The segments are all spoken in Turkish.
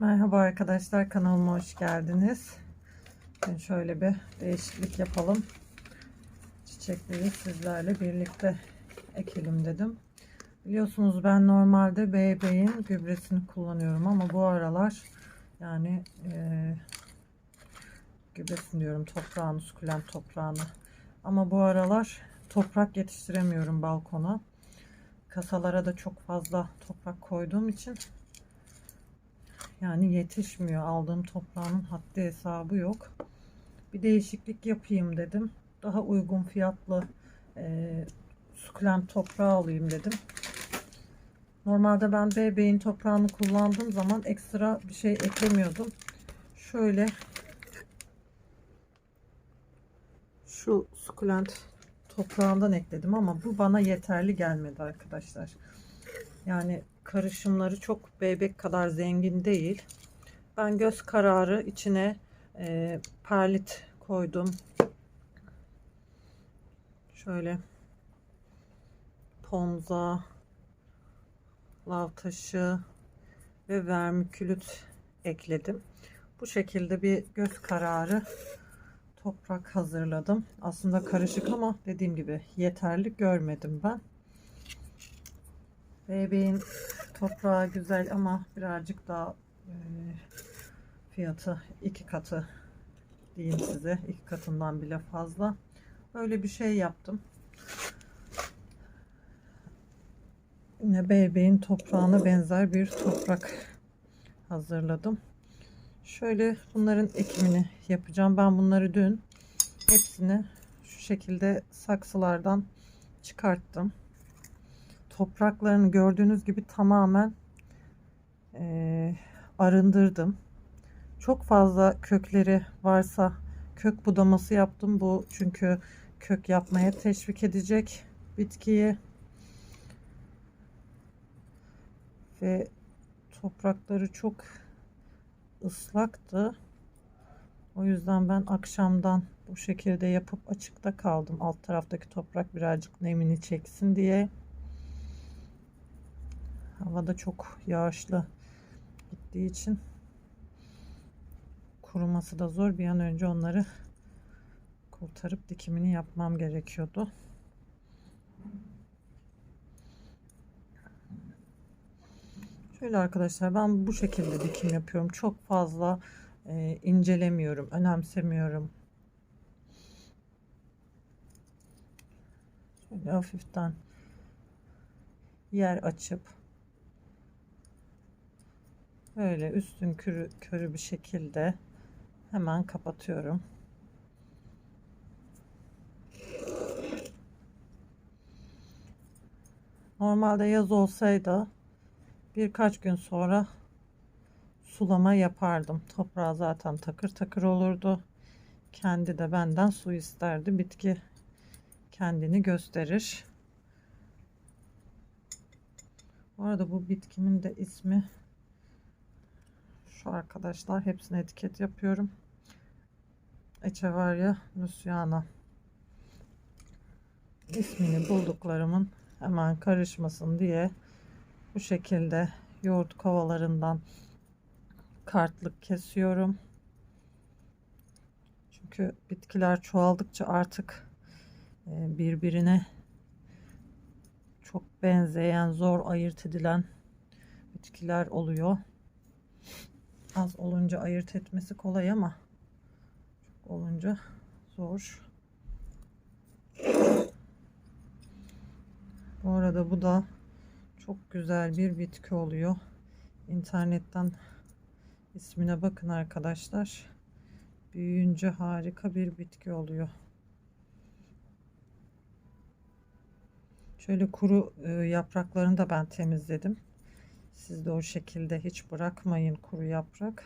Merhaba arkadaşlar kanalıma hoş geldiniz. Bugün şöyle bir değişiklik yapalım. Çiçekleri sizlerle birlikte ekelim dedim. Biliyorsunuz ben normalde BB'in gübresini kullanıyorum ama bu aralar yani e, gübresini diyorum toprağını, sukulent toprağını. Ama bu aralar toprak yetiştiremiyorum balkona. Kasalara da çok fazla toprak koyduğum için yani yetişmiyor. Aldığım toprağın haddi hesabı yok. Bir değişiklik yapayım dedim. Daha uygun fiyatlı e, sukulent toprağı alayım dedim. Normalde ben bebeğin toprağını kullandığım zaman ekstra bir şey eklemiyordum. Şöyle şu sukulent toprağından ekledim ama bu bana yeterli gelmedi arkadaşlar. Yani karışımları çok bebek kadar zengin değil. Ben göz kararı içine e, perlit koydum. Şöyle ponza, lav taşı ve vermikülit ekledim. Bu şekilde bir göz kararı toprak hazırladım. Aslında karışık ama dediğim gibi yeterli görmedim ben. Bebeğin toprağı güzel ama birazcık daha e, fiyatı iki katı diyeyim size. iki katından bile fazla. Böyle bir şey yaptım. Yine bebeğin toprağına benzer bir toprak hazırladım. Şöyle bunların ekimini yapacağım. Ben bunları dün hepsini şu şekilde saksılardan çıkarttım topraklarını gördüğünüz gibi tamamen e, arındırdım. Çok fazla kökleri varsa kök budaması yaptım. Bu çünkü kök yapmaya teşvik edecek bitkiyi. Ve toprakları çok ıslaktı. O yüzden ben akşamdan bu şekilde yapıp açıkta kaldım. Alt taraftaki toprak birazcık nemini çeksin diye. Havada çok yağışlı gittiği için kuruması da zor. Bir an önce onları kurtarıp dikimini yapmam gerekiyordu. Şöyle arkadaşlar ben bu şekilde dikim yapıyorum. Çok fazla e, incelemiyorum, önemsemiyorum. Şöyle hafiften yer açıp Böyle üstün körü, körü bir şekilde hemen kapatıyorum. Normalde yaz olsaydı birkaç gün sonra sulama yapardım. Toprağı zaten takır takır olurdu. Kendi de benden su isterdi. Bitki kendini gösterir. Bu arada bu bitkimin de ismi şu arkadaşlar hepsine etiket yapıyorum. Echevarria Luciana ismini bulduklarımın hemen karışmasın diye bu şekilde yoğurt kovalarından kartlık kesiyorum. Çünkü bitkiler çoğaldıkça artık e, birbirine çok benzeyen, zor ayırt edilen bitkiler oluyor az olunca ayırt etmesi kolay ama çok olunca zor. Bu arada bu da çok güzel bir bitki oluyor. İnternetten ismine bakın arkadaşlar. Büyüyünce harika bir bitki oluyor. Şöyle kuru e, yapraklarını da ben temizledim. Siz de o şekilde hiç bırakmayın kuru yaprak.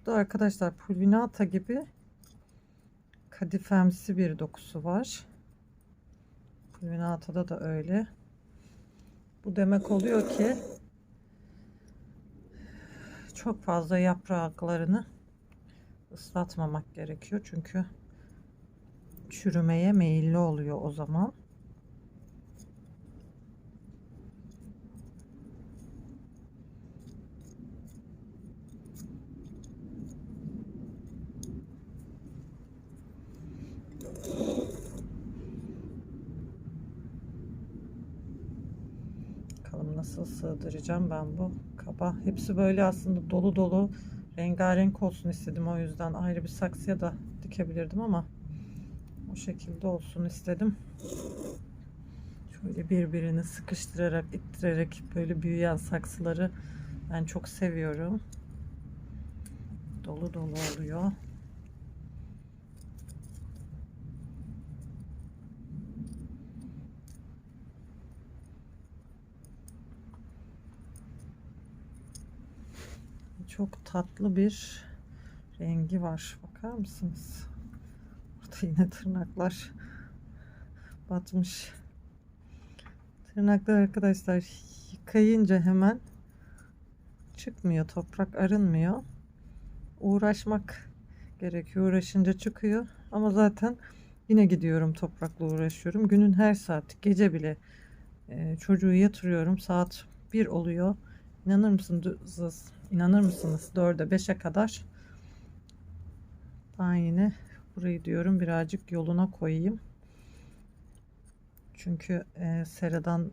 Bu da arkadaşlar pulvinata gibi kadifemsi bir dokusu var. Pulvinata'da da öyle. Bu demek oluyor ki çok fazla yapraklarını ıslatmamak gerekiyor. Çünkü çürümeye meyilli oluyor o zaman. Nasıl sığdıracağım ben bu kaba? Hepsi böyle aslında dolu dolu rengarenk olsun istedim. O yüzden ayrı bir saksıya da dikebilirdim ama o şekilde olsun istedim. Şöyle birbirini sıkıştırarak, ittirerek böyle büyüyen saksıları ben çok seviyorum. Dolu dolu oluyor. Çok tatlı bir rengi var. Bakar mısınız? Orada yine tırnaklar batmış. Tırnaklar arkadaşlar yıkayınca hemen çıkmıyor. Toprak arınmıyor. Uğraşmak gerekiyor. Uğraşınca çıkıyor. Ama zaten yine gidiyorum toprakla uğraşıyorum. Günün her saati gece bile e, çocuğu yatırıyorum. Saat 1 oluyor. İnanır mısınız? İnanır mısınız? 4'e 5'e kadar ben yine burayı diyorum birazcık yoluna koyayım. Çünkü e, seradan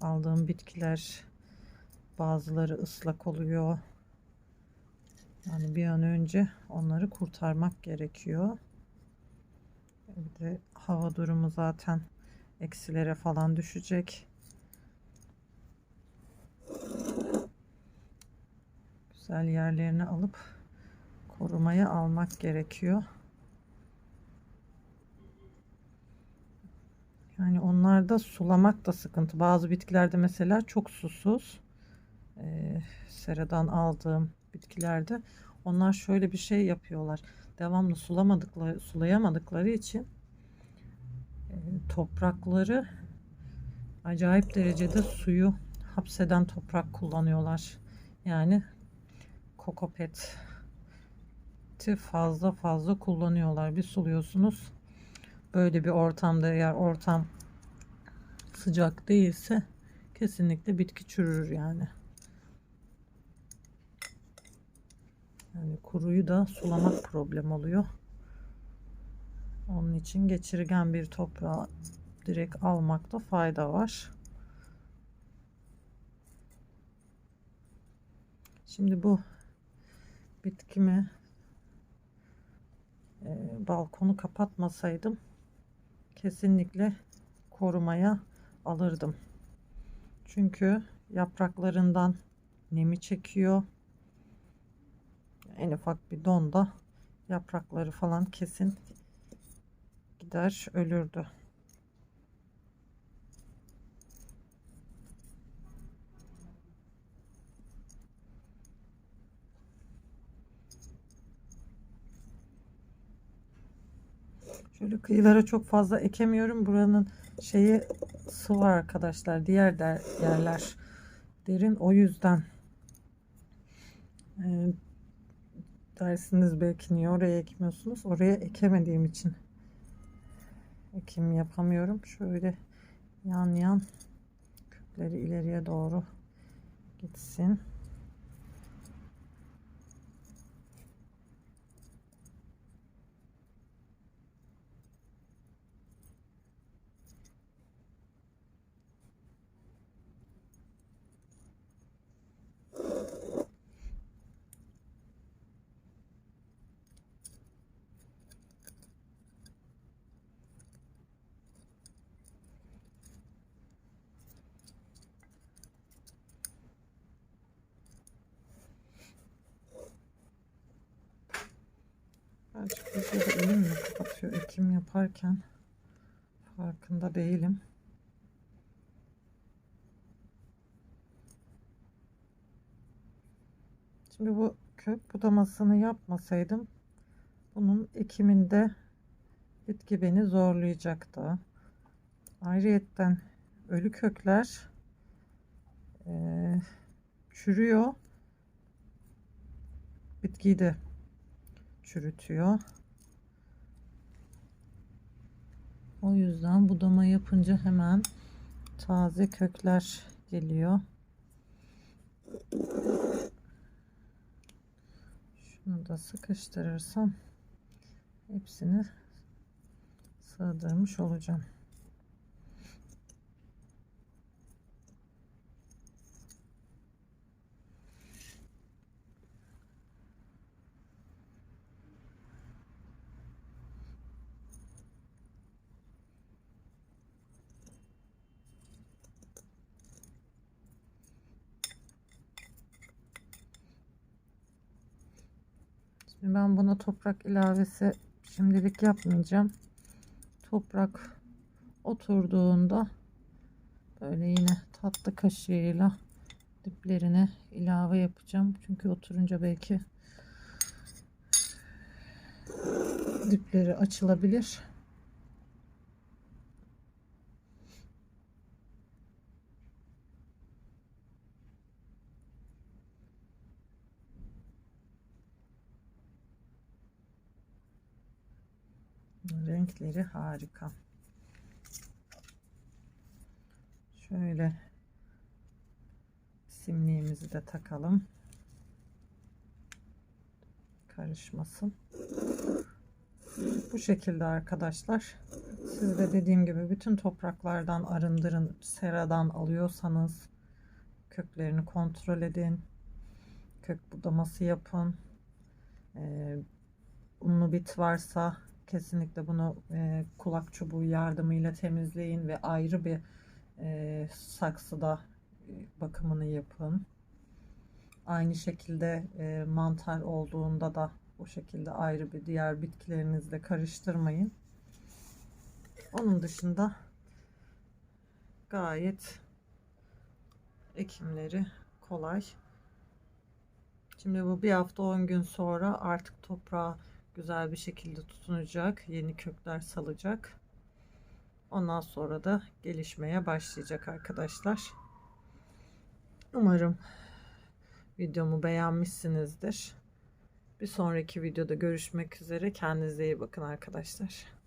aldığım bitkiler bazıları ıslak oluyor. Yani bir an önce onları kurtarmak gerekiyor. Bir de hava durumu zaten eksilere falan düşecek. Güzel yerlerini alıp korumaya almak gerekiyor. Yani onlarda sulamak da sıkıntı. Bazı bitkilerde mesela çok susuz. Ee, seradan aldığım bitkilerde onlar şöyle bir şey yapıyorlar. Devamlı sulamadıkları, sulayamadıkları için e, toprakları acayip derecede suyu hapseden toprak kullanıyorlar. Yani kokopet fazla fazla kullanıyorlar. Bir suluyorsunuz. Böyle bir ortamda eğer ortam sıcak değilse kesinlikle bitki çürür yani. Yani kuruyu da sulamak problem oluyor. Onun için geçirgen bir toprağı direkt almakta fayda var. Şimdi bu bitkimi e, balkonu kapatmasaydım kesinlikle korumaya alırdım. Çünkü yapraklarından nemi çekiyor. En ufak bir donda yaprakları falan kesin gider ölürdü. Şöyle kıyılara çok fazla ekemiyorum. Buranın şeyi sıvı arkadaşlar. Diğer der, yerler derin. O yüzden e, dersiniz belki niye oraya ekmiyorsunuz? Oraya ekemediğim için ekim yapamıyorum. Şöyle yan yan kökleri ileriye doğru gitsin. Birazcık videoda elimle kapatıyor ekim yaparken. Farkında değilim. Şimdi bu kök budamasını yapmasaydım bunun ekiminde bitki beni zorlayacaktı. Ayrıyetten ölü kökler e, çürüyor. Bitkiyi de çürütüyor. O yüzden budama yapınca hemen taze kökler geliyor. Şunu da sıkıştırırsam hepsini sığdırmış olacağım. Ben buna toprak ilavesi şimdilik yapmayacağım. Toprak oturduğunda böyle yine tatlı kaşığıyla diplerine ilave yapacağım. Çünkü oturunca belki dipleri açılabilir. Renkleri harika. Şöyle simliğimizi de takalım. Karışmasın. Bu şekilde arkadaşlar. Siz de dediğim gibi bütün topraklardan arındırın. Seradan alıyorsanız köklerini kontrol edin. Kök budaması yapın. Ee, unlu bit varsa kesinlikle bunu e, kulak çubuğu yardımıyla temizleyin ve ayrı bir e, saksıda e, bakımını yapın. Aynı şekilde e, mantar olduğunda da bu şekilde ayrı bir diğer bitkilerinizle karıştırmayın. Onun dışında gayet ekimleri kolay. Şimdi bu bir hafta 10 gün sonra artık toprağa güzel bir şekilde tutunacak. Yeni kökler salacak. Ondan sonra da gelişmeye başlayacak arkadaşlar. Umarım videomu beğenmişsinizdir. Bir sonraki videoda görüşmek üzere. Kendinize iyi bakın arkadaşlar.